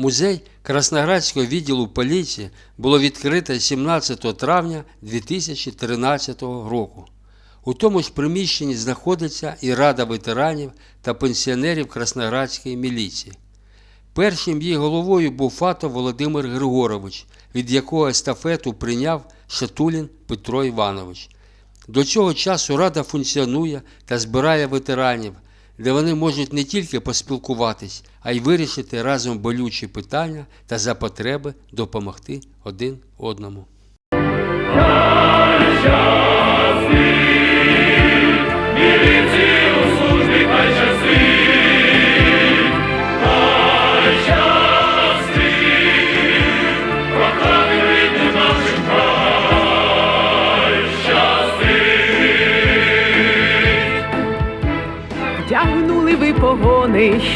Музей Красноградського відділу поліції було відкрито 17 травня 2013 року. У тому ж приміщенні знаходиться і Рада ветеранів та пенсіонерів Красноградської міліції. Першим її головою був Фато Володимир Григорович, від якого естафету прийняв Шатулін Петро Іванович. До цього часу Рада функціонує та збирає ветеранів, де вони можуть не тільки поспілкуватись, а й вирішити разом болючі питання та за потреби допомогти один одному.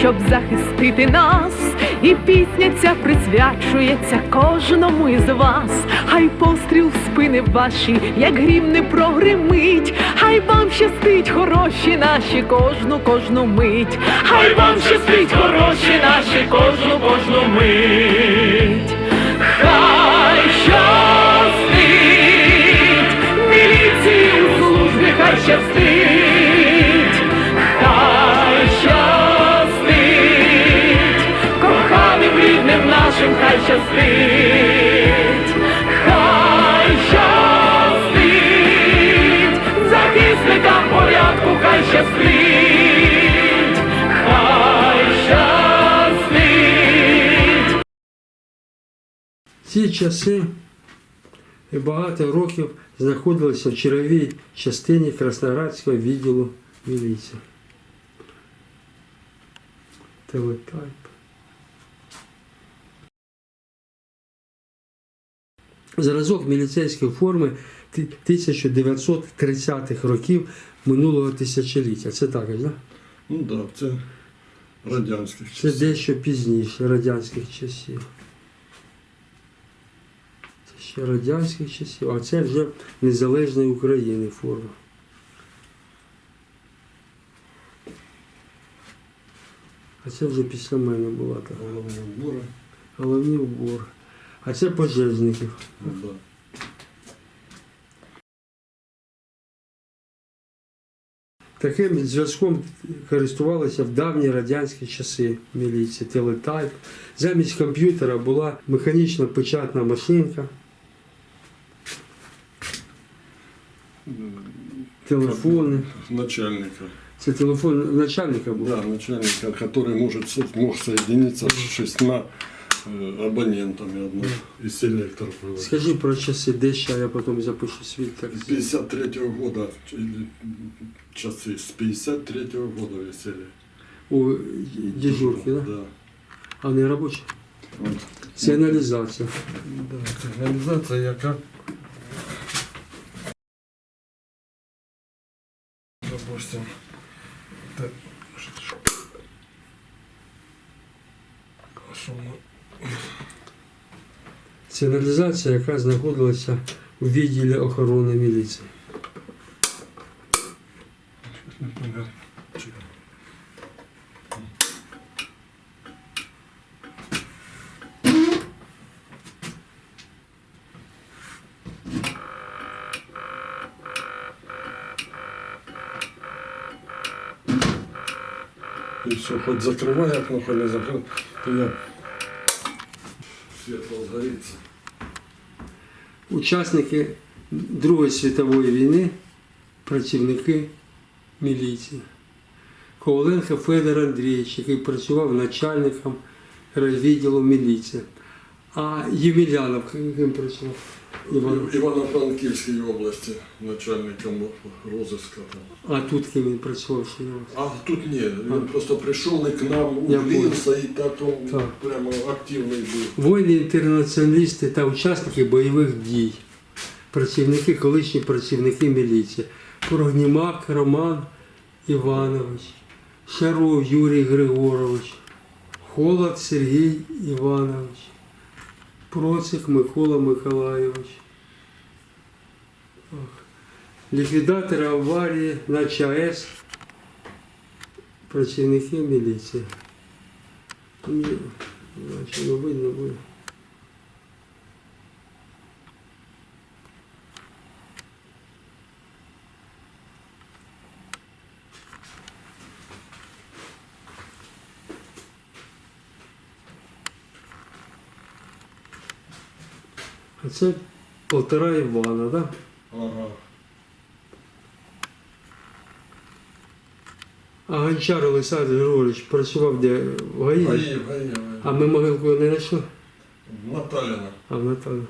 Щоб захистити нас, і пісня ця присвячується кожному із вас. Хай постріл в спини ваші, як грім не прогримить, хай вам щастить, хороші наші, кожну, кожну мить, Хай вам щастить, хороші наші, кожну, кожну мить. хай щастить, міліції у службі, хай щастить, Ці часи і багато років знаходилися в черговій частині Красноградського відділу міліції. Телетайп. Зразок міліцейської форми 1930-х років минулого тисячоліття. Це так, так? Да? Ну так, да, це радянських часів. Це дещо пізніше радянських часів. Ще радянських часів, а це вже Незалежної України форма. А це вже після мене була така. Головні убори. Головний убор. А це пожежників. Таким зв'язком користувалися в давні радянські часи міліції, телетайп. Замість комп'ютера була механічна печатна машинка, телефони. Начальника. Це телефон начальника був. Да, начальника, который может, со- мог соединиться с шестьма э, абонентами одного из селекторов. было. Скажи про часи, де ще я потім запишу свій С текст. 53 года, или часы, с 53 года висели. У дежурки, да? Да. А не робочі? Вот. Сигналізація. Да, сигнализация яка. Допустим. Так. Що ми- Сигналізація, яка знаходилася у відділі охорони міліції. І все, хоч закривай окно, хоч не закривай, то я світло згориться. Учасники Другої світової війни, працівники міліції. Коваленко Федор Андрійович, який працював начальником відділу міліції. А Ємельянов, яким працював. В Івано-Франківській області начальником розыска там. А тут ким він працював ще його. А тут ні, він просто прийшов не к нам, Я увлився і Так. прямо активний був. Воїни інтернаціоналісти та учасники бойових дій, працівники, колишні працівники міліції, Прогнімак Роман Іванович, Шаров Юрій Григорович, Холод Сергій Іванович, Процик Микола Миколайович. Ліквідатор аварії на ЧАЕС, працівники міліції. Ні. Значить, не видно буде. Це полтора Івана, так? Да? Ага. А Гончар Олександр Григорович працював де в ГАІ, Гаїв, ГАІ. а ми могилку не знайшли, Наталіна. а в Наталі.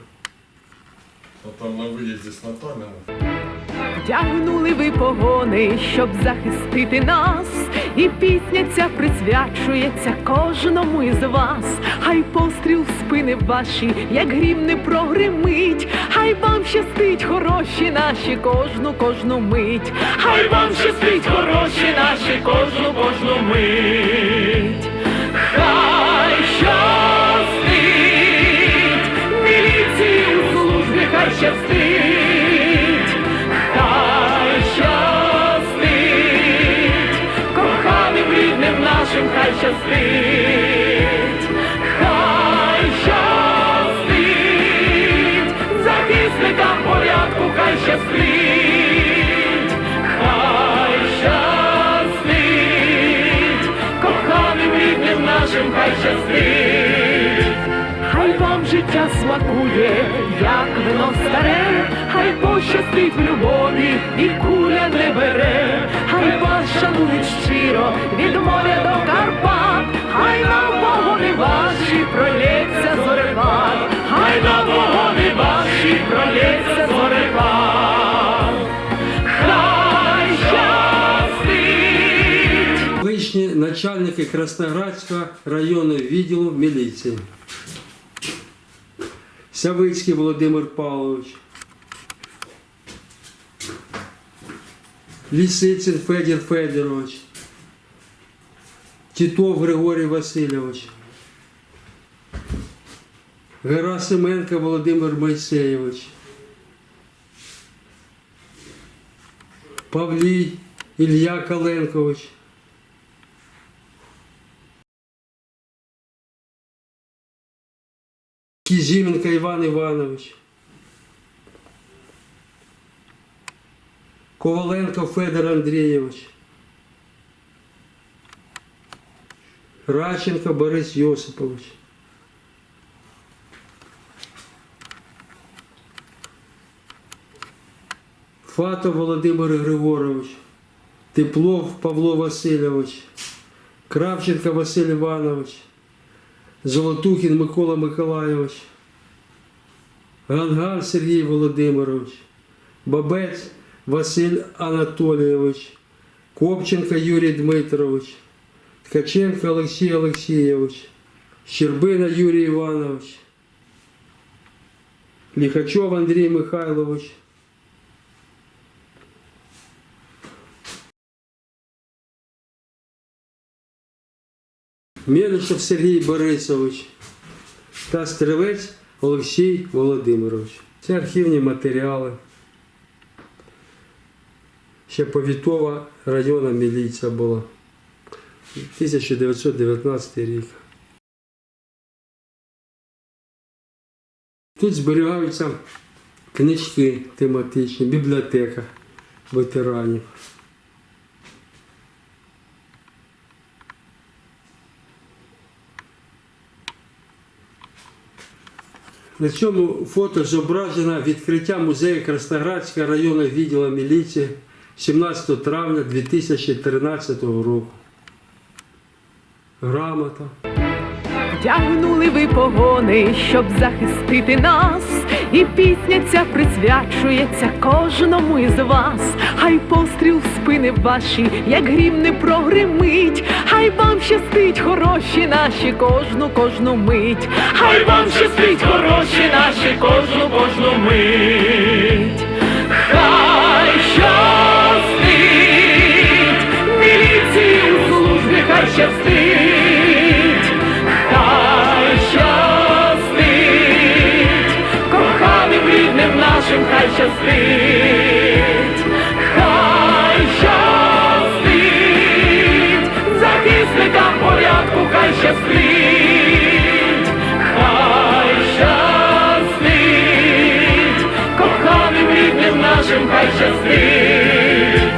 А там на виїзді з Наталіна. Вдягнули ви погони, щоб захистити нас, і пісня ця присвячується кожному із вас. Хай постріл в спини ваші, як грім не прогримить, хай вам щастить, хороші наші, кожну, кожну мить. Хай вам щастить, хороші наші, кожну кожну мить. Щастить, хай щастить, коханим рідним нашим, хай щастить, хай щастить, захисникам порядку, хай щастить, хай щастить, коханим рідним нашим, хай щастить. Життя смакує, як вино старе, хай пощастить в любові і куля не бере, хай вас шанують щиро від моря до Карпат, хай на погони ваші пролється зорепад, Хай на вогони ваші пролється зорепад. Хай щастить. Колишні начальники Красноградського районного відділу міліції. Савицький Володимир Павлович. Лисицин Федір Федорович. Титов Григорій Васильович. Герасименко Володимир Мойсеєвич. Павлій Ілля Каленкович. Кізіменко Іван Іванович. Коваленко Федор Андрійович. Радченко Борис Йосипович. Фатов Володимир Григорович. Теплов Павло Васильович. Кравченко Василь Іванович. Золотухін Микола Миколайович, Ганган Сергій Володимирович, Бабець Василь Анатолійович, Копченко Юрій Дмитрович, Ткаченко Олексій Олексійович, Щербина Юрій Іванович, Ліхачов Андрій Михайлович, Мелішев Сергій Борисович та стрілець Олексій Володимирович. Це архівні матеріали. Ще повітова районна міліція була. 1919 рік. Тут зберігаються книжки тематичні, бібліотека ветеранів. На цьому фото зображено відкриття музею Красноградського районного відділу міліції 17 травня 2013 року. Грамота. Вдягнули ви погони, щоб захистити нас, і пісня ця присвячується кожному із вас. Хай постріл в спини ваші, як грім не прогримить, хай вам щастить, хороші наші, кожну, кожну мить. Хай вам щастить, хороші наші, кожну кожну мить. Хай хай щастить.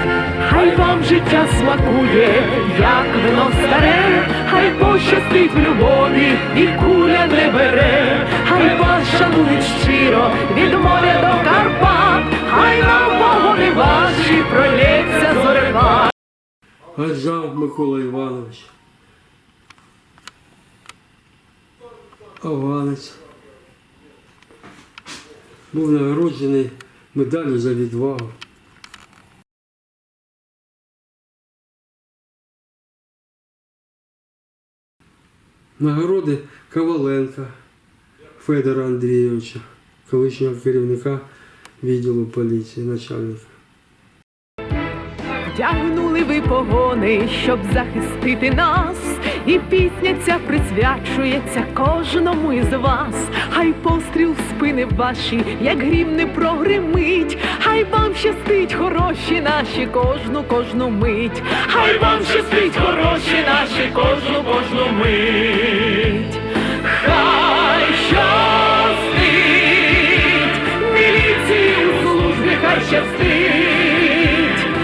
Хай вам життя смакує, як вино старе, хай пощастить в любові і куля не бере, хай вас шанують щиро від моря до Карпат, хай на погони ваші пролється зорепад. Гаджав Микола Іванович. Афганець. Був нагороджений медаллю за відвагу. Нагороди Коваленка Федора Андрійовича, колишнього керівника відділу поліції, начальника. Вдягнули ви погони, щоб захистити нас, і пісня ця присвячується кожному із вас. Хай постріл в спини ваші, як грім не прогримить, хай вам щастить, хороші наші, кожну, кожну мить. Хай вам щастить, хороші наші, кожну кожну мить. Хай щастить, міліції у службі, хай щастить.